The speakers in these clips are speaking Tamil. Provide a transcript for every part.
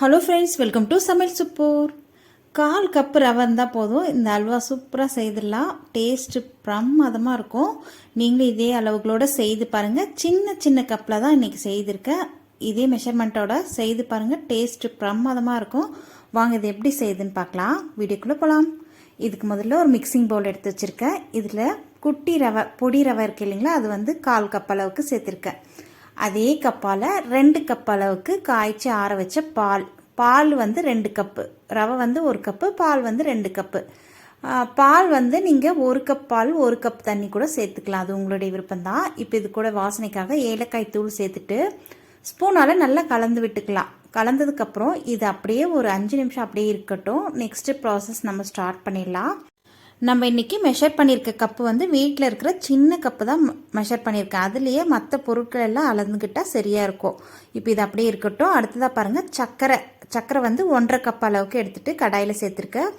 ஹலோ ஃப்ரெண்ட்ஸ் வெல்கம் டு சமையல் சுப்பூர் கால் கப்பு ரவை இருந்தால் போதும். இந்த அல்வா சூப்பராக செய்திடலாம். டேஸ்ட்டு பிரமாதமாக இருக்கும். நீங்களும் இதே அளவுகளோடு செய்து பாருங்கள் சின்ன சின்ன கப்பில் தான் இன்றைக்கி செய்திருக்கேன் இதே மெஷர்மெண்ட்டோட செய்து பாருங்கள் டேஸ்ட்டு பிரமாதமாக இருக்கும். வாங்க இது எப்படி செய்யுதுன்னு பார்க்கலாம். வீடியோக்குள்ளே போகலாம் இதுக்கு முதல்ல ஒரு மிக்சிங் பவுல் எடுத்து வச்சுருக்கேன். இதில் குட்டி ரவை பொடி ரவை இருக்கு இல்லைங்களா? அது வந்து கால் கப் அளவுக்கு சேர்த்துருக்கேன். அதே கப்பால் ரெண்டு கப் அளவுக்கு காய்ச்சி ஆற வச்ச பால். பால் வந்து ரெண்டு கப்பு ரவை வந்து ஒரு கப்பு பால் வந்து ரெண்டு கப்பு பால் வந்து நீங்கள் ஒரு கப் பால் ஒரு கப் தண்ணி கூட சேர்த்துக்கலாம். அது உங்களுடைய விருப்பம் தான் இப்போ இது கூட வாசனைக்காக ஏலக்காய் தூள் சேர்த்துட்டு ஸ்பூனால் நல்லா கலந்து விட்டுக்கலாம். கலந்ததுக்கப்புறம் இது அப்படியே ஒரு அஞ்சு நிமிஷம் அப்படியே இருக்கட்டும். நெக்ஸ்ட்டு ப்ராசஸ் நம்ம ஸ்டார்ட் பண்ணிடலாம். நம்ம இன்றைக்கி மெஷர் பண்ணியிருக்க கப்பு வந்து வீட்டில் இருக்கிற சின்ன கப்பு தான் மெஷர் பண்ணியிருக்கேன். அதுலேயே மற்ற பொருட்கள் எல்லாம் அளந்துக்கிட்டால் சரியாக இருக்கும். இப்போ இது அப்படியே இருக்கட்டும். அடுத்ததாக பாருங்கள் சர்க்கரை சர்க்கரை வந்து ஒன்றரை கப் அளவுக்கு எடுத்துகிட்டு கடாயில் சேர்த்துருக்கேன்.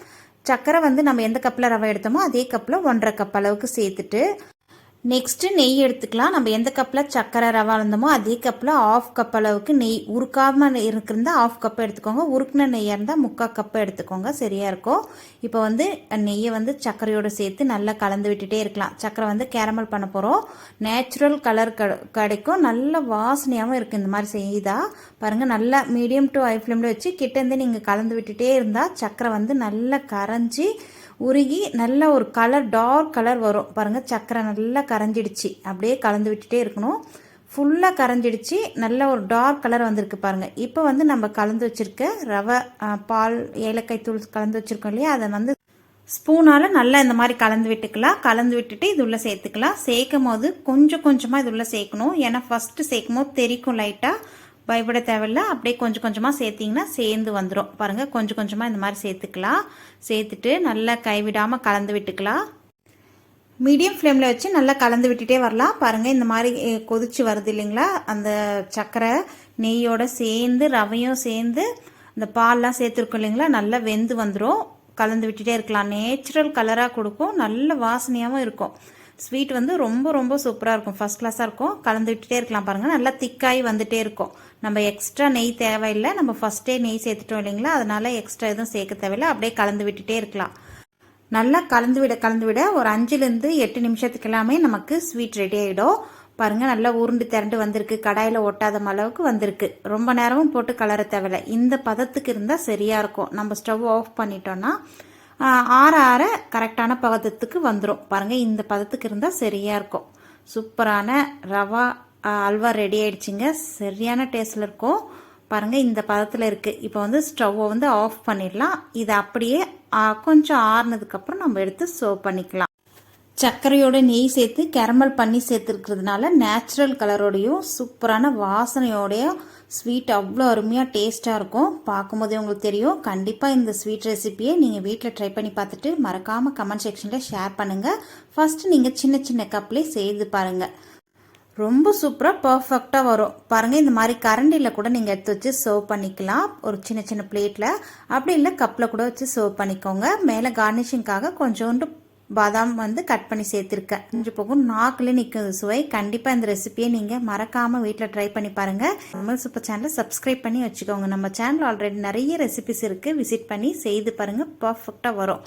சர்க்கரை வந்து நம்ம எந்த கப்பில் ரவை எடுத்தோமோ அதே கப்பில் ஒன்றரை கப் அளவுக்கு சேர்த்துட்டு நெக்ஸ்ட்டு நெய் எடுத்துக்கலாம். நம்ம எந்த கப்பில் சக்கரை ரவா இருந்தோமோ அதே கப்பில் ஆஃப் கப் அளவுக்கு நெய். உருக்காமல் இருக்கிறதா ஆஃப் கப் எடுத்துக்கோங்க. உருக்குன நெய்யாக இருந்தால் முக்கால் கப்பு எடுத்துக்கோங்க. சரியாக இருக்கும். இப்போ வந்து நெய்யை வந்து சர்க்கரையோடு சேர்த்து நல்லா கலந்து விட்டுட்டே இருக்கலாம். சக்கரை வந்து கேரமல் பண்ண போகிறோம் நேச்சுரல் கலர் கிடைக்கும். நல்ல வாசனையாகவும் இருக்குது இந்த மாதிரி செய்தால் பாருங்கள் நல்லா மீடியம் டு ஹை ஃப்ளேமில் வச்சு கிட்டேருந்து நீங்கள் கலந்து விட்டுட்டே இருந்தால் சக்கரை வந்து நல்லா கரைஞ்சி உருகி நல்ல ஒரு கலர் டார்க் கலர் வரும். பாருங்கள் சக்கரை நல்லா கரைஞ்சிடுச்சு. அப்படியே கலந்து விட்டுட்டே இருக்கணும். ஃபுல்லாக கரைஞ்சிடுச்சு. நல்ல ஒரு டார்க் கலர் வந்திருக்கு பாருங்கள் இப்போ வந்து நம்ம கலந்து வச்சுருக்க ரவை பால் ஏலக்காய் தூள் கலந்து வச்சுருக்கோம் இல்லையா? அதை வந்து ஸ்பூனால் நல்லா இந்த மாதிரி கலந்து விட்டுக்கலாம். கலந்து விட்டுட்டு இது உள்ளே சேர்த்துக்கலாம். சேர்க்கும் போது கொஞ்சம் கொஞ்சமாக இது உள்ளே சேர்க்கணும். ஏன்னா ஃபஸ்ட்டு சேர்க்கும் போது தெரிக்கும் லைட்டாக பயப்பட தேவையில்ல. அப்படியே கொஞ்சம் கொஞ்சமாக சேர்த்திங்கன்னா சேர்ந்து வந்துடும் பாருங்கள் கொஞ்சம் கொஞ்சமாக இந்த மாதிரி சேர்த்துக்கலாம். சேர்த்துட்டு நல்லா கைவிடாமல் கலந்து விட்டுக்கலாம். மீடியம் ஃப்ளேமில் வச்சு நல்லா கலந்து விட்டுட்டே வரலாம். பாருங்கள் இந்த மாதிரி கொதிச்சு வருது இல்லைங்களா? அந்த சர்க்கரை நெய்யோடு சேர்ந்து ரவையும் சேர்ந்து அந்த பால்லாம் சேர்த்துருக்கோம் இல்லைங்களா? நல்லா வெந்து வந்துடும் கலந்து விட்டுட்டே இருக்கலாம். நேச்சுரல் கலராக கொடுக்கும். நல்ல வாசனையாகவும் இருக்கும். ஸ்வீட் வந்து ரொம்ப ரொம்ப சூப்பராக இருக்கும். ஃபஸ்ட் கிளாஸாக இருக்கும். கலந்து விட்டுட்டே இருக்கலாம் பாருங்கள் நல்லா திக்காகி வந்துட்டே இருக்கும். நம்ம எக்ஸ்ட்ரா நெய் தேவையில்லை. நம்ம ஃபஸ்ட்டே நெய் சேர்த்துட்டோம் இல்லைங்களா? அதனால் எக்ஸ்ட்ரா எதுவும் சேர்க்க தேவையில்லை. அப்படியே கலந்து விட்டுட்டே இருக்கலாம். நல்லா கலந்து விட கலந்து விட ஒரு அஞ்சுலேருந்து எட்டு நிமிஷத்துக்கு எல்லாமே நமக்கு ஸ்வீட் ரெடி ஆகிடும் பாருங்கள் நல்லா உருண்டு திரண்டு வந்திருக்கு. கடாயில் ஒட்டாத அளவுக்கு வந்திருக்கு. ரொம்ப நேரமும் போட்டு கலர தேவையில்லை. இந்த பதத்துக்கு இருந்தால் சரியாக இருக்கும். நம்ம ஸ்டவ் ஆஃப் பண்ணிட்டோன்னா ஆற ஆற கரெக்டான பதத்துக்கு வந்துடும் பாருங்கள் இந்த பதத்துக்கு இருந்தால் சரியாக இருக்கும். சூப்பரான ரவா அல்வா ரெடி ஆயிடுச்சுங்க. சரியான டேஸ்ட்டில் இருக்கும். பாருங்கள் இந்த பதத்தில் இருக்குது இப்போ வந்து ஸ்டவ்வை வந்து ஆஃப் பண்ணிடலாம். இதை அப்படியே கொஞ்சம் ஆறுனதுக்கப்புறம் நம்ம எடுத்து சர்வ் பண்ணிக்கலாம். சர்க்கரையோட நெய் சேர்த்து கேரமல் பண்ணி சேர்த்துருக்கிறதுனால நேச்சுரல் கலரோடையும் சூப்பரான வாசனையோடையும் ஸ்வீட் அவ்வளோ அருமையாக டேஸ்ட்டாக இருக்கும். பார்க்கும்போதே உங்களுக்கு தெரியும். கண்டிப்பாக இந்த ஸ்வீட் ரெசிப்பியை நீங்கள் வீட்டில் ட்ரை பண்ணி பார்த்துட்டு மறக்காமல் கமெண்ட் செக்ஷனில் ஷேர் பண்ணுங்கள் ஃபஸ்ட்டு நீங்கள் சின்ன சின்ன கப்லேயே செய்து பாருங்கள் ரொம்ப சூப்பராக பர்ஃபெக்டாக வரும். பாருங்கள் இந்த மாதிரி கரண்டியில் கூட நீங்கள் எடுத்து வச்சு சர்வ் பண்ணிக்கலாம். ஒரு சின்ன சின்ன பிளேட்டில் அப்படி இல்லை கப்பில் கூட வச்சு சர்வ் பண்ணிக்கோங்க. மேலே கார்னிஷிங்காக கொஞ்சோண்டு பாதாம் வந்து கட் பண்ணி சேர்த்துருக்கேன். இஞ்சி போகும். நாக்கில் நிற்கும் சுவை. கண்டிப்பாக இந்த ரெசிபியை நீங்கள் மறக்காமல் வீட்டில் ட்ரை பண்ணி பாருங்கள் நம்ம சூப்பர் சேனலை சப்ஸ்கிரைப் பண்ணி வச்சுக்கோங்க. நம்ம சேனல் ஆல்ரெடி நிறைய ரெசிபிஸ் இருக்குது விசிட் பண்ணி செய்து பாருங்கள் பர்ஃபெக்டாக வரும்.